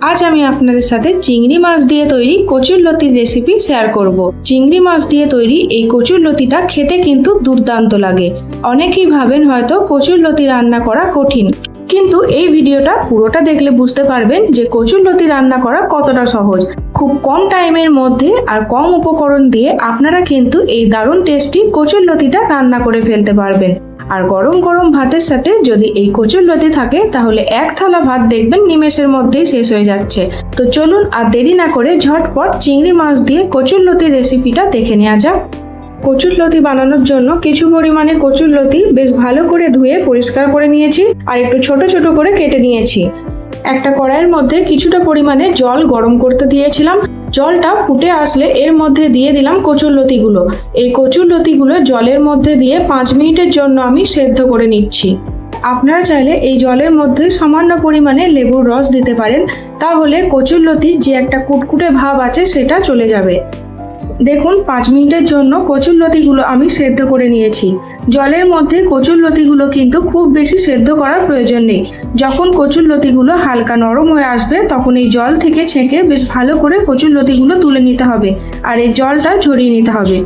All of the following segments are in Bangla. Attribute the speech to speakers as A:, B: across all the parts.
A: আজ আমি আপনাদের সাথে চিংড়ি মাছ দিয়ে তৈরি কচুর লতির রেসিপি শেয়ার করব। চিংড়ি মাছ দিয়ে তৈরি এই কচুর লতিটা খেতে কিন্তু দুর্দান্ত লাগে। অনেকেই ভাবেন হয়তো কচুর লতি রান্না করা কঠিন, কিন্তু এই ভিডিওটা পুরোটা দেখলে বুঝতে পারবেন যে কচুর লতি রান্না করা কতটা সহজ। খুব কম টাইমের মধ্যে আর কম উপকরণ দিয়ে আপনারা কিন্তু এই দারুণ টেস্টি কচুর লতিটা রান্না করে ফেলতে পারবেন। আর গরম গরম ভাতের সাথে যদি এই কচুর লতি থাকে, তাহলে এক থালা ভাত দেখবেন নিমেষের মধ্যেই শেষ হয়ে যাচ্ছে। তো চলুন আর দেরি না করে ঝটপট চিংড়ি মাছ দিয়ে কচুর লতির রেসিপিটা দেখে নেওয়া যাক। কচুর লতি বানানোর জন্য কিছু পরিমাণে কচুর লতি বেশ ভালো করে ধুয়ে পরিষ্কার করে নিয়েছি আর একটু ছোট ছোট করে কেটে নিয়েছি। একটা কড়াইয়ের মধ্যে কিছুটা পরিমাণে জল গরম করতে দিয়েছিলাম জলটা ফুটে আসলে এর মধ্যে দিয়ে দিলাম কচুর লতিগুলো। এই কচুর লতিগুলো জলের মধ্যে দিয়ে পাঁচ মিনিটের জন্য আমি সেদ্ধ করে নিচ্ছি। আপনারা চাইলে এই জলের মধ্যে সামান্য পরিমাণে লেবুর রস দিতে পারেন, তাহলে কচুর লতির যে একটা কুটকুটে ভাব আছে সেটা চলে যাবে। দেখুন, পাঁচ মিনিটের জন্য কচুর লতিগুলো আমি সেদ্ধ করে নিয়েছি। জলের মধ্যে কচুর লতিগুলো কিন্তু খুব বেশি সেদ্ধ করার প্রয়োজন নেই। যখন কচুর লতিগুলো হালকা নরম হয়ে আসবে, তখন এই জল থেকে ছেঁকে বেশ ভালো করে কচুর লতিগুলো তুলে নিতে হবে আর এই জলটা ঝরিয়ে নিতে হবে।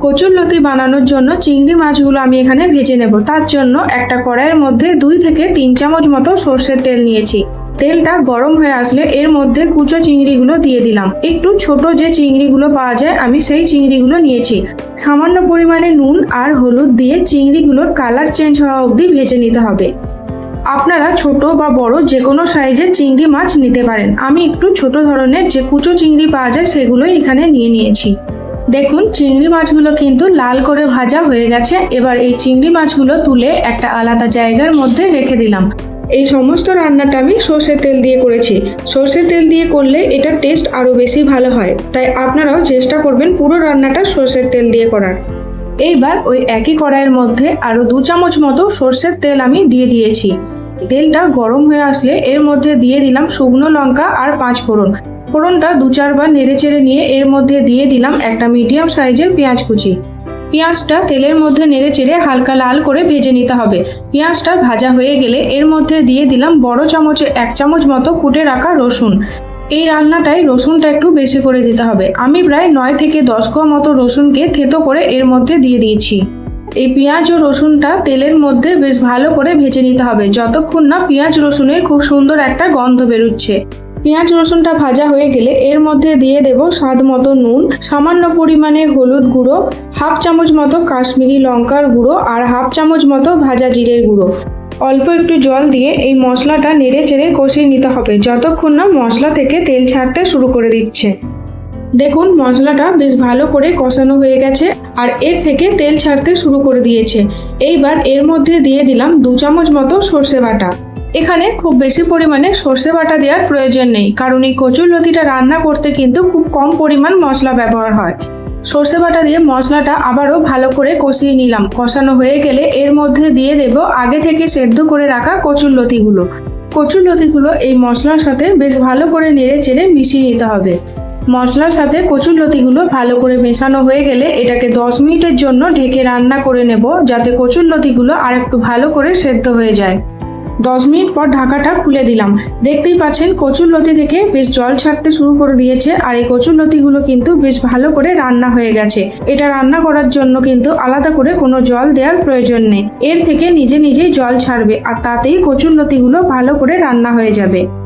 A: কচুর লতি বানানোর জন্য চিংড়ি মাছগুলো আমি এখানে ভেজে নেব। তার জন্য একটা কড়াইয়ের মধ্যে দুই থেকে তিন চামচ মতো সর্ষের তেল নিয়েছি। তেলটা গরম হয়ে আসলে এর মধ্যে কুচো চিংড়িগুলো দিয়ে দিলাম। একটু ছোট যে চিংড়িগুলো পাওয়া যায়, আমি সেই চিংড়িগুলো নিয়েছি। সামান্য পরিমাণে নুন আর হলুদ দিয়ে চিংড়িগুলোর কালার চেঞ্জ হওয়া অবধি ভেজে নিতে হবে। আপনারা ছোট বা বড় যে কোনো সাইজের চিংড়ি মাছ নিতে পারেন। আমি একটু ছোট ধরনের যে কুচো চিংড়ি পাওয়া যায়, সেগুলোই এখানে নিয়ে নিয়েছি। দেখুন, চিংড়ি মাছগুলো কিন্তু লাল করে ভাজা হয়ে গেছে। এবার এই চিংড়ি মাছগুলো তুলে একটা আলাদা জায়গার মধ্যে রেখে দিলাম। এই সমস্ত রান্নাটা আমি সর্ষের তেল দিয়ে করেছি। সর্ষের তেল দিয়ে করলে এটার টেস্ট আরও বেশি ভালো হয়। তাই আপনারাও চেষ্টা করবেন পুরো রান্নাটা সর্ষের তেল দিয়ে করার। এইবার ওই একই কড়াইয়ের মধ্যে আরও দু চামচ মতো সর্ষের তেল আমি দিয়ে দিয়েছি। তেলটা গরম হয়ে আসলে এর মধ্যে দিয়ে দিলাম শুকনো লঙ্কা আর পাঁচ ফোড়ন। ফোড়নটা দু চারবার নেড়ে চেড়ে নিয়ে এর মধ্যে দিয়ে দিলাম একটা মিডিয়াম সাইজের পেঁয়াজ কুচি। পেঁয়াজটা তেলের মধ্যে নেড়ে চেড়ে হালকা লাল করে ভেজে নিতে হবে। পেঁয়াজটা ভাজা হয়ে গেলে এর মধ্যে দিয়ে দিলাম বড় চামচে এক চামচ মতো কুটে রাখা রসুন। এই রান্নাটায় রসুনটা একটু বেশি করে দিতে হবে। আমি প্রায় নয় থেকে দশ কোয়া মতো রসুনকে থেতো করে এর মধ্যে দিয়ে দিয়েছি। এই পেঁয়াজ ও রসুনটা তেলের মধ্যে বেশ ভালো করে ভেজে নিতে হবে। যতক্ষণ না পেঁয়াজ রসুনের খুব সুন্দর একটা গন্ধ বেরোচ্ছে। পেঁয়াজ রসুনটা ভাজা হয়ে গেলে এর মধ্যে দিয়ে দেব স্বাদ মতো নুন, সামান্য পরিমাণে হলুদ গুঁড়ো, হাফ চামচ মতো কাশ্মীরি লঙ্কার গুঁড়ো আর হাফ চামচ মতো ভাজা জিরের গুঁড়ো। অল্প একটু জল দিয়ে এই মশলাটা নেড়ে চেড়ে কষিয়ে নিতে হবে, যতক্ষণ না মশলা থেকে তেল ছাড়তে শুরু করে দিচ্ছে। দেখুন, মশলাটা বেশ ভালো করে কষানো হয়ে গেছে আর এর থেকে তেল ছাড়তে শুরু করে দিয়েছে। এইবার এর মধ্যে দিয়ে দিলাম দু চামচ মতো সর্ষে বাটা। এখানে খুব বেশি পরিমাণে সর্ষে বাটা দেওয়ার প্রয়োজন নেই, কারণ এই কচুর লতিটা রান্না করতে কিন্তু খুব কম পরিমাণ মশলা ব্যবহার হয়। সর্ষে বাটা দিয়ে মশলাটা আবারও ভালো করে কষিয়ে নিলাম। কষানো হয়ে গেলে এর মধ্যে দিয়ে দেব আগে থেকে সেদ্ধ করে রাখা কচুর লতিগুলো। কচুর লতিগুলো এই মশলার সাথে বেশ ভালো করে নেড়ে চেড়ে মিশিয়ে নিতে হবে। মশলার সাথে কচুর লতিগুলো ভালো করে মেশানো হয়ে গেলে এটাকে দশ মিনিটের জন্য ঢেকে রান্না করে নেব যাতে কচুর লতিগুলো আর একটু ভালো করে সেদ্ধ হয়ে যায়। দশ মিনিট পর ঢাকাটা খুলে দিলাম। দেখতেই পাচ্ছেন কচুর লতি থেকে বেশ জল ছাড়তে শুরু করে দিয়েছে আর এই কচুর লতিগুলো কিন্তু বেশ ভালো করে রান্না হয়ে গেছে। এটা রান্না করার জন্য কিন্তু আলাদা করে কোনো জল দেওয়ার প্রয়োজন নেই। এর থেকে নিজে নিজেই জল ছাড়বে আর তাতেই কচুর লতিগুলো ভালো করে রান্না হয়ে যাবে।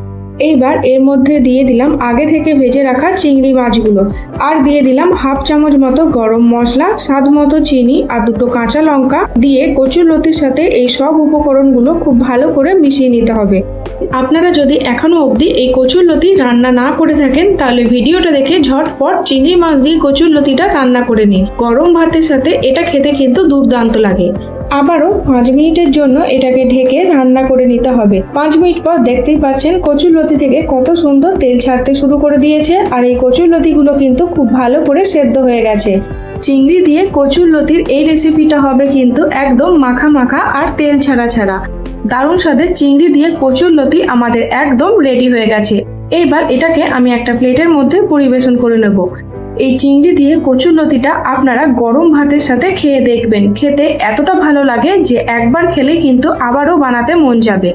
A: এইবার এর মধ্যে দিয়ে দিলাম আগে থেকে ভেজে রাখা চিংড়ি মাছগুলো। আর দিয়ে দিলাম হাফ চামচ মতো গরম মশলা, স্বাদ মতো চিনি আর দুটো কাঁচা লঙ্কা দিয়ে কচুর লতির সাথে এই সব উপকরণগুলো খুব ভালো করে মিশিয়ে নিতে হবে। আপনারা যদি এখনও অবধি এই কচুর লতি রান্না না করে থাকেন, তাহলে ভিডিওটা দেখে ঝটপট চিংড়ি মাছ দিয়ে কচুর লতিটা রান্না করে নিন। গরম ভাতের সাথে এটা খেতে কিন্তু দুর্দান্ত লাগে। আবারও পাঁচ মিনিটের জন্য এটাকে ঢেকে রান্না করে নিতে হবে। পাঁচ মিনিট পর দেখতেই পাচ্ছেন কচুর লতি থেকে কত সুন্দর তেল ছাড়তে শুরু করে দিয়েছে আর এই কচুর লতিগুলো কিন্তু খুব ভালো করে সেদ্ধ হয়ে গেছে। চিংড়ি দিয়ে কচুর লতির এই রেসিপিটা হবে কিন্তু একদম মাখা মাখা আর তেল ছাড়া ছাড়া। দারুণ স্বাদের চিংড়ি দিয়ে কচুর লতি আমাদের একদম রেডি হয়ে গেছে। এইবার এটাকে আমি একটা প্লেটের মধ্যে পরিবেশন করে নেব। এই চিংড়ি দিয়ে কচুর লতিটা আপনারা গরম ভাতের সাথে খেয়ে দেখবেন। খেতে এতটা ভালো লাগে যে একবার খেলে কিন্তু আবারও বানাতে মন যাবে।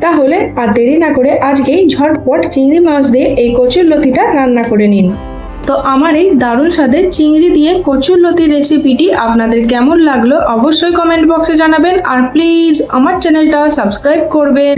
A: তাহলে আর দেরি না করে আজকেই ঝটপট চিংড়ি মাছ দিয়ে এই কচুর লতিটা রান্না করে নিন। তো আমার এই দারুণ স্বাদের চিংড়ি দিয়ে কচুর লতির রেসিপিটি আপনাদের কেমন লাগল অবশ্যই কমেন্ট বক্সে জানাবেন। আর প্লিজ আমার চ্যানেলটা সাবস্ক্রাইব করবেন।